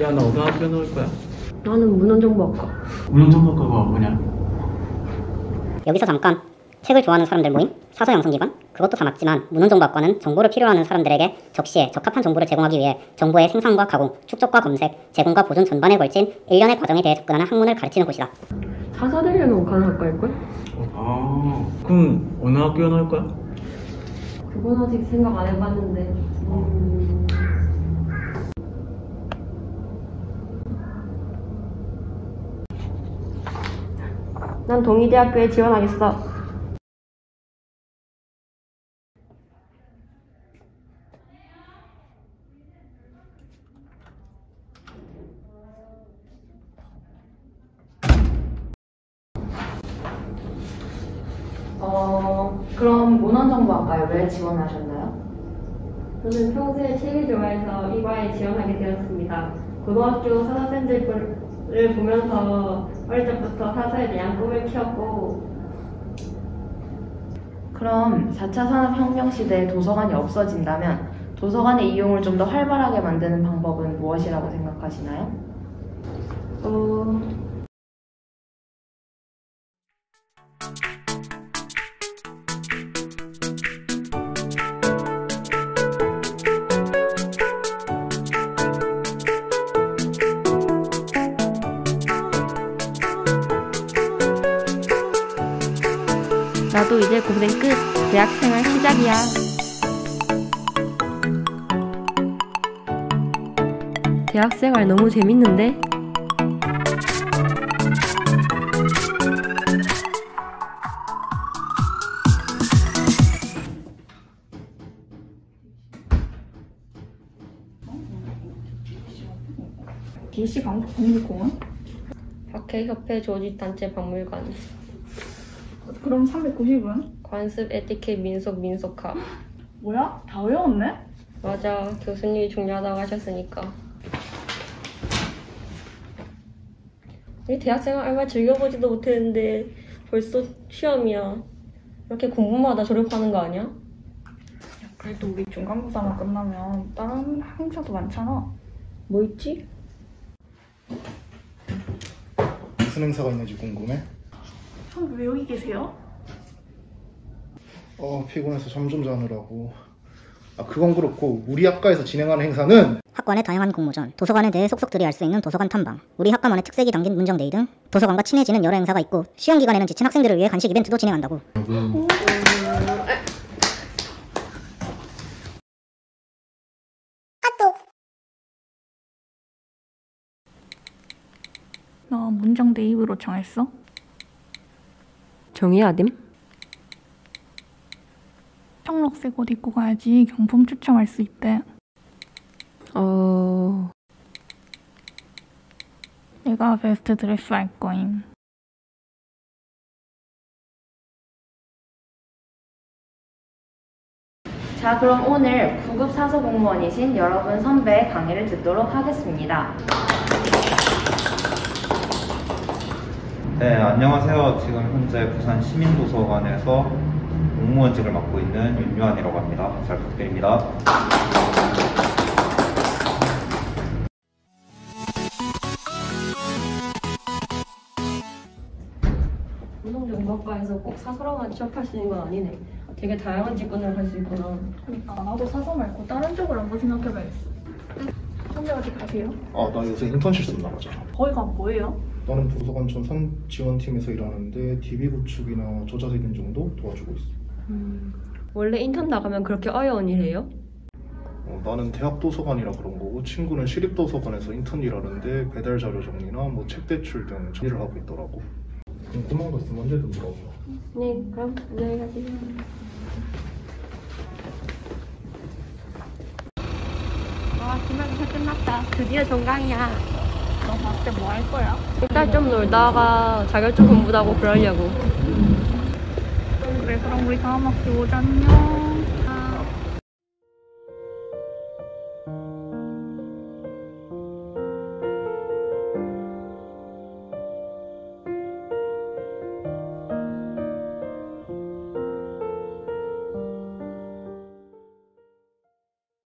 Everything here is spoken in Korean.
야, 너 어느 학교 넣을 거야? 나는 문헌정보학과. 운영정보과가 뭐냐? 여기서 잠깐 책을 좋아하는 사람들 모임, 사서 양성기관 그것도 다 맞지만 문헌정보학과는 정보를 필요로 하는 사람들에게 적시에 적합한 정보를 제공하기 위해 정보의 생산과 가공, 축적과 검색, 제공과 보존 전반에 걸친 일련의 과정에 대해 접근하는 학문을 가르치는 곳이다. 사사되려면 가는 학과일걸? 아, 그럼 어느 학교 넣을 거야? 그건 아직 생각 안 해봤는데. 음... 난 동의대학교에 지원하겠어. 어, 그럼 문헌정보학과에 왜 지원하셨나요? 저는 평소에 책을 좋아해서 이 과에 지원하게 되었습니다. 고등학교 사사쌤들 을 보면서 어릴 적부터 사사에 대한 꿈을 키웠고 그럼 4차 산업혁명 시대에 도서관이 없어진다면 도서관의 이용을 좀 더 활발하게 만드는 방법은 무엇이라고 생각하시나요? 어, 나도 이제 고생 끝. 대학생활 시작이야. 대학생활 너무 재밌는데? DC 강북국립공원? 박해협회 조직단체 박물관. 그럼 390은? 관습 에티켓 민속 민속학. 뭐야? 다 외웠네? 맞아. 교수님이 중요하다고 하셨으니까. 우리 대학생활 얼마 즐겨보지도 못했는데 벌써 시험이야. 이렇게 공부마다 졸업하는 거 아니야? 그래도 우리 중간고사만 끝나면 다른 행사도 많잖아. 뭐 있지? 무슨 행사가 있는지 궁금해? 형 왜 여기 계세요? 어 피곤해서 잠 좀 자느라고 아 그건 그렇고 우리 학과에서 진행하는 행사는 학관의 다양한 공모전, 도서관에 대해 속속 들이 알 수 있는 도서관 탐방, 우리 학과만의 특색이 담긴 문정데이 등 도서관과 친해지는 여러 행사가 있고 시험 기간에는 지친 학생들을 위해 간식 이벤트도 진행한다고. 너 문정 대입으로 정했어? 정의야, 님? 청록색 옷 입고 가야지 경품 추첨할 수 있대. 어... 내가 베스트 드레스 할 거임. 자, 그럼 오늘 9급 사서 공무원이신 여러분 선배의 강의를 듣도록 하겠습니다. 네, 안녕하세요. 지금 현재 부산 시민도서관에서 공무원직을 맡고 있는 윤유한이라고 합니다. 잘 부탁드립니다. 운동정보학과에서 꼭 사서랑만 취업할 수 있는 건 아니네. 되게 다양한 직군을 할 수 있구나. 그러니까 나도 사서 말고 다른 쪽으로 한번 생각해봐야겠어. 선배 어디 가세요? 아 나 요새 인턴실 쓴 나가잖아 거기가 뭐예요? 나는 도서관 전산 지원팀에서 일하는데 DB 구축이나 저자세균 정도 도와주고 있어 원래 인턴 나가면 그렇게 어려운 일해요? 어, 나는 대학 도서관이라 그런 거고 친구는 시립 도서관에서 인턴 일하는데 배달 자료 정리나 뭐 책 대출 등 일을 하고 있더라고 궁금한 거 있으면 언제든 물어봐 네, 그럼 안녕히 가세요. 와, 기말고사 끝났다. 드디어 종강이야. 너때뭐할 거야? 일단 좀 놀다가 자격증 공부도 하고 그러려고. 그래 그럼 우리 다음 학기 오자 안녕.